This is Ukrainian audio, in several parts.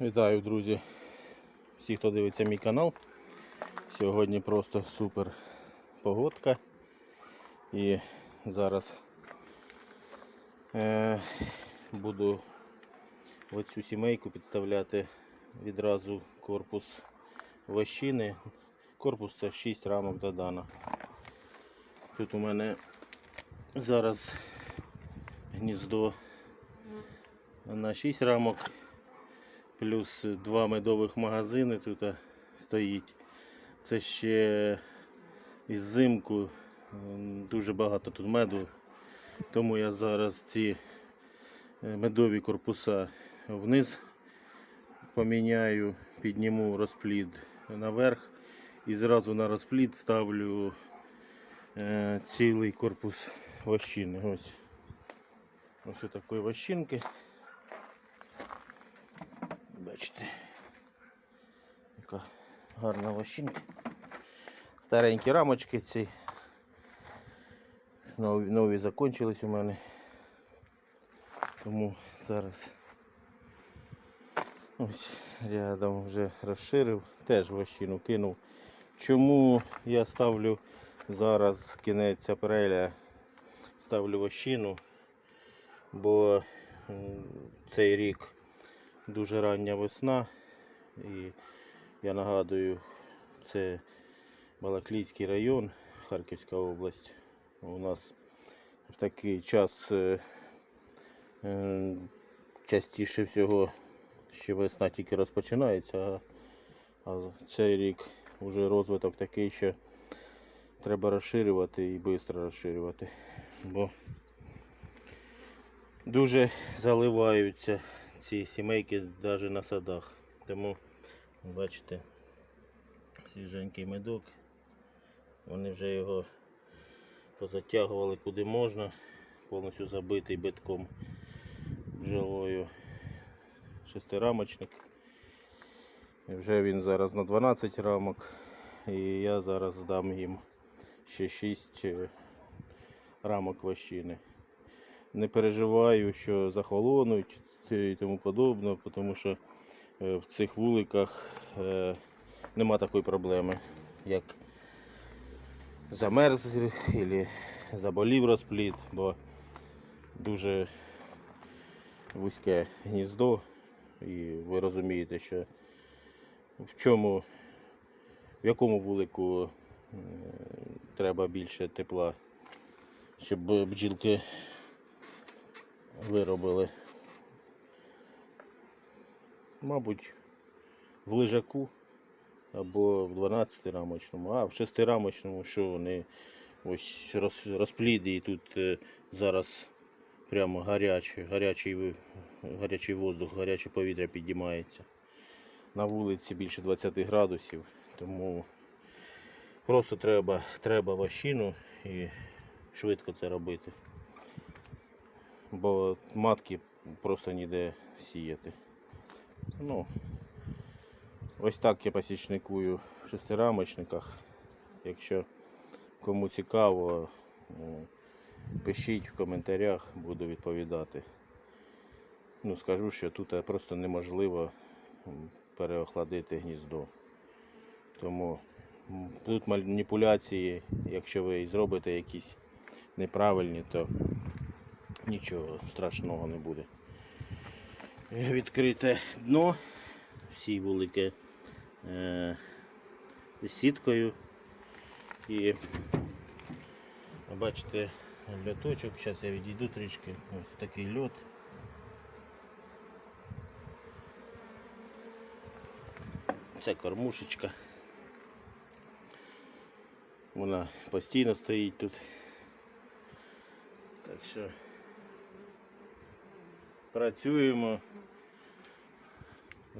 Вітаю, друзі! Всі, хто дивиться мій канал. Сьогодні просто супер погодка. І зараз е, буду оцю сімейку підставляти відразу корпус вощини. Корпус це 6 рамок додана. Тут у мене зараз гніздо на 6 рамок плюс два медових магазини тут стоїть. Це ще із зимку дуже багато тут меду. Тому я зараз ці е, медові корпуса вниз поміняю, підніму розплід наверх і зразу на розплід ставлю е, цілий корпус вощини. Ось. Ось такої вощинки. Бачите, яка гарна лощинка. Старенькі рамочки ці. Нові, нові закончились у мене. Тому зараз ось рядом вже розширив, теж вощину кинув. Чому я ставлю зараз кінець апреля, ставлю вощину, бо цей рік дуже рання весна. І я нагадую, це Балаклійський район, Харківська область. У нас в такий час е, е, частіше всього ще весна тільки розпочинається, а, а цей рік вже розвиток такий, що треба розширювати і швидко розширювати. Бо дуже заливаються ці сімейки навіть на садах. Тому бачите, свіженький медок. Вони вже його позатягували куди можна, повністю забитий битком бджолою шестирамочник. І вже він зараз на 12 рамок. І я зараз дам їм ще 6 рамок вощини. Не переживаю, що захолонуть і тому подобне, тому що е, в цих вуликах е, нема такої проблеми, як замерз або заболів розплід, бо дуже вузьке гніздо, і ви розумієте, що в чому, в якому вулику треба більше тепла, щоб бджілки виробили. Мабуть, в лежаку або в 12 рамочному, а в 6 рамочному, що вони ось роз, розпліди і тут е, зараз прямо гарячий, гарячий, гарячий воздух, гаряче повітря підіймається. На вулиці більше 20 градусів, тому просто треба, треба вощину і швидко це робити. Бо матки просто ніде сіяти. Ну, ось так я посічникую в шестирамочниках. Якщо кому цікаво, ну, пишіть в коментарях, буду відповідати. Ну, скажу, що тут просто неможливо переохладити гніздо. Тому тут маніпуляції, якщо ви зробите якісь неправильні, то нічого страшного не буде відкрите дно, всі вулики е, з сіткою. І бачите льоточок, зараз я відійду трішки, ось такий льот. Це кормушечка. Вона постійно стоїть тут. Так що працюємо,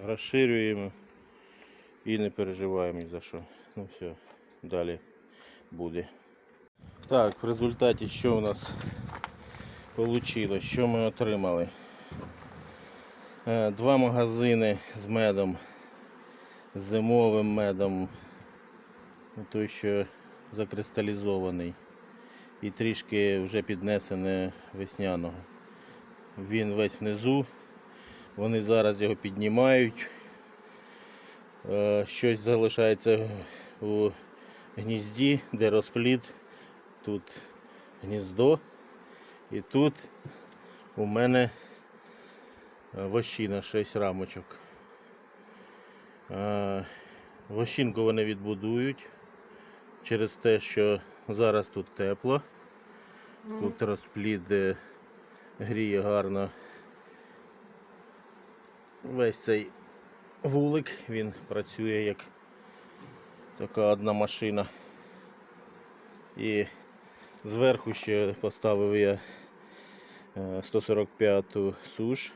розширюємо і не переживаємо ні за що. Ну все, далі буде. Так, в результаті що у нас вийшло, що ми отримали? Е, Два магазини з медом, зимовим медом, ну, той, що закристалізований, і трішки вже піднесене весняного. Він весь внизу, Вони зараз його піднімають. Е, Щось залишається у гнізді, де розплід. Тут гніздо. І тут у мене е, вощина 6 рамочок. Е, Вощинку вони відбудують через те, що зараз тут тепло. Тут розплід е, гріє гарно. Весь цей вулик, він працює як така одна машина. І зверху ще поставив я е, 145 суш,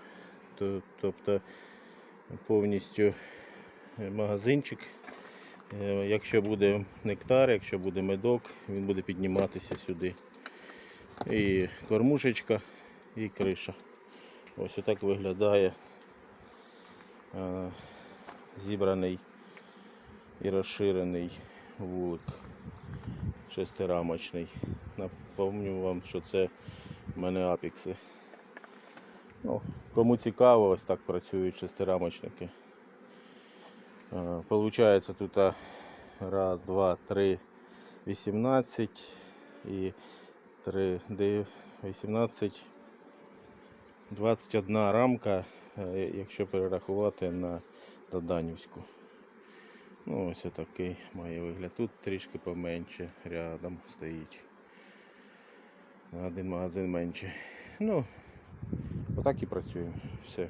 тобто повністю е, магазинчик. Е, Якщо буде нектар, якщо буде медок, він буде підніматися сюди. І кормушечка, і криша. Ось отак виглядає е, зібраний і розширений вулик шестирамочний. Напомню вам, що це в мене апікси. Ну, кому цікаво, ось так працюють шестирамочники. Е, Получається тут раз, два, три, 18 і 3, 18, 21 рамка, е, якщо перерахувати на Доданівську. Ну, ось такий має вигляд. Тут трішки поменше рядом стоїть. Один магазин менше. Ну, отак і працюємо. Все.